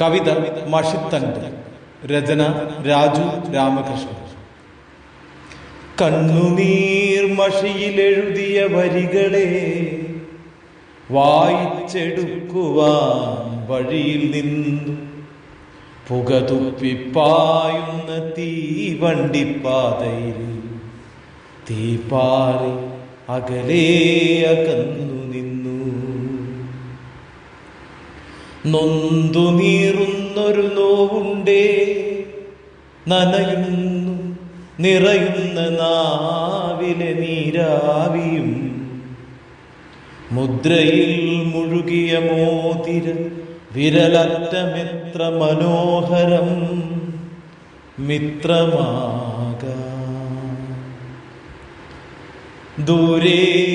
കവിത മഷിത്തണ്ട് രചന രാജു രാമകൃഷ്ണൻ. കണ്ണുനീർ മഷിയിലെഴുതിയ വരികളെ വായിച്ചെടുക്കുവാൻ വഴിയിൽ നിന്നു. പുകതുപ്പിപ്പായുന്ന തീവണ്ടിപ്പാതയിൽ തീപ്പാറി അകലേ അകന്നു. നൊന്തു നീറുന്നൊരു നോവുണ്ടേ. നനയുന്നു നിറയുന്ന നാവിലെ നീരാവിയും. മുദ്രയിൽ മുഴുകിയ മോതിര വിരലറ്റമെത്ര മനോഹരം. മിത്രമാകാം. ദൂരേ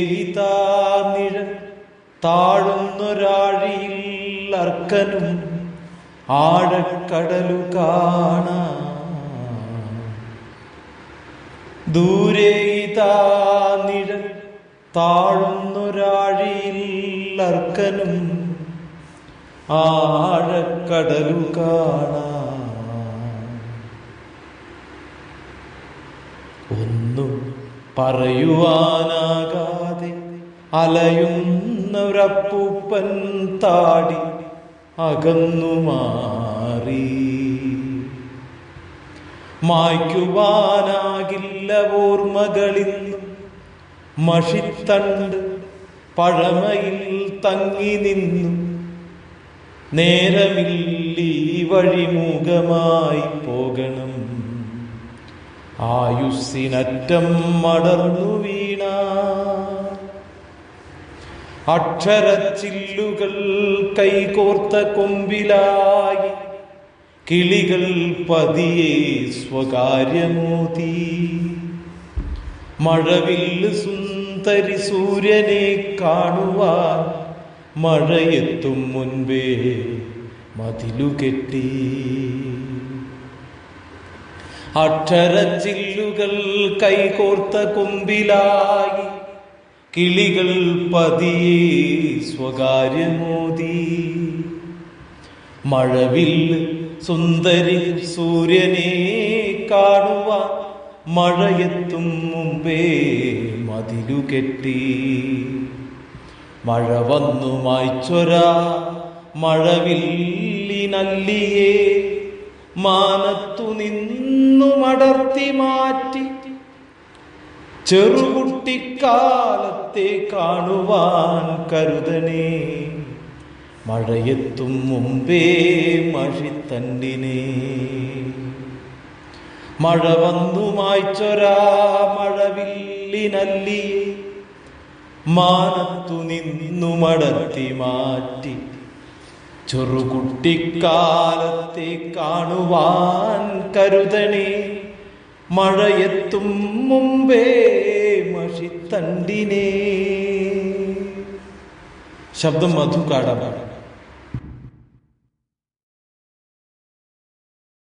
നിഴ താഴുന്നൊരാഴിയിൽ അർക്കനും ആഴക്കടലു കാണാം. ദൂരേ നിഴൽ താഴുന്നൊരാഴിയിൽ അർക്കനും ആഴക്കടലു കാണാം. ഒന്നും പറയുവാനാകാതെ അലയുന്നൊരപ്പൂപ്പൻ താടി അകന്നു മാറി. മായ്ക്കുവാനാകില്ല ഓർമ്മകളിന്നും മഷിത്തണ്ട് പഴമയിൽ തങ്ങി നിന്നു. നേരമില്ലീ വഴിമുഖമായി പോകണം. ആയുസ്സിനറ്റം മടർന്നു വീണ അക്ഷരച്ചില്ലുകൾ കൈകോർത്ത കൊമ്പിലായി കിളികൾ പതിയെ സ്വകാര്യമോതി. മഴവിൽ സുന്ദരി സൂര്യനെ കാണുവാൻ മഴയെത്തും മുൻപേ മതിലു കെട്ടി അക്ഷരച്ചില്ലുകൾ കൈകോർത്ത കൊമ്പിലായി കിളികൾ പതിയെ സ്വകാര്യമോതി മഴവിൽ സുന്ദരി സൂര്യനെ കാണുക മഴയെത്തും മുമ്പേ മതിലു കെട്ടി. മഴ വന്നു മായ്ച്ചൊര മഴവില്ലിനല്ലിയേ. മാനത്തു നിന്നു മടർത്തി മാറ്റി. ചെറുകുട്ടിക്കാലത്തെ കാണുവാൻ കരുതനേ. മഴയെത്തും മുമ്പേ മഷിത്തണ്ടിനെ മഴ വന്നു മായ്ച്ചൊരാ മഴവില്ലിനല്ലി. മാനത്തു നിന്നു മടത്തി മാറ്റി. ചെറുകുട്ടിക്കാലത്തെ കാണുവാൻ കരുതണേ മഴയെത്തും മുമ്പേ മഷിത്തണ്ടിനെ ശബ്ദം മധു കാടാണ്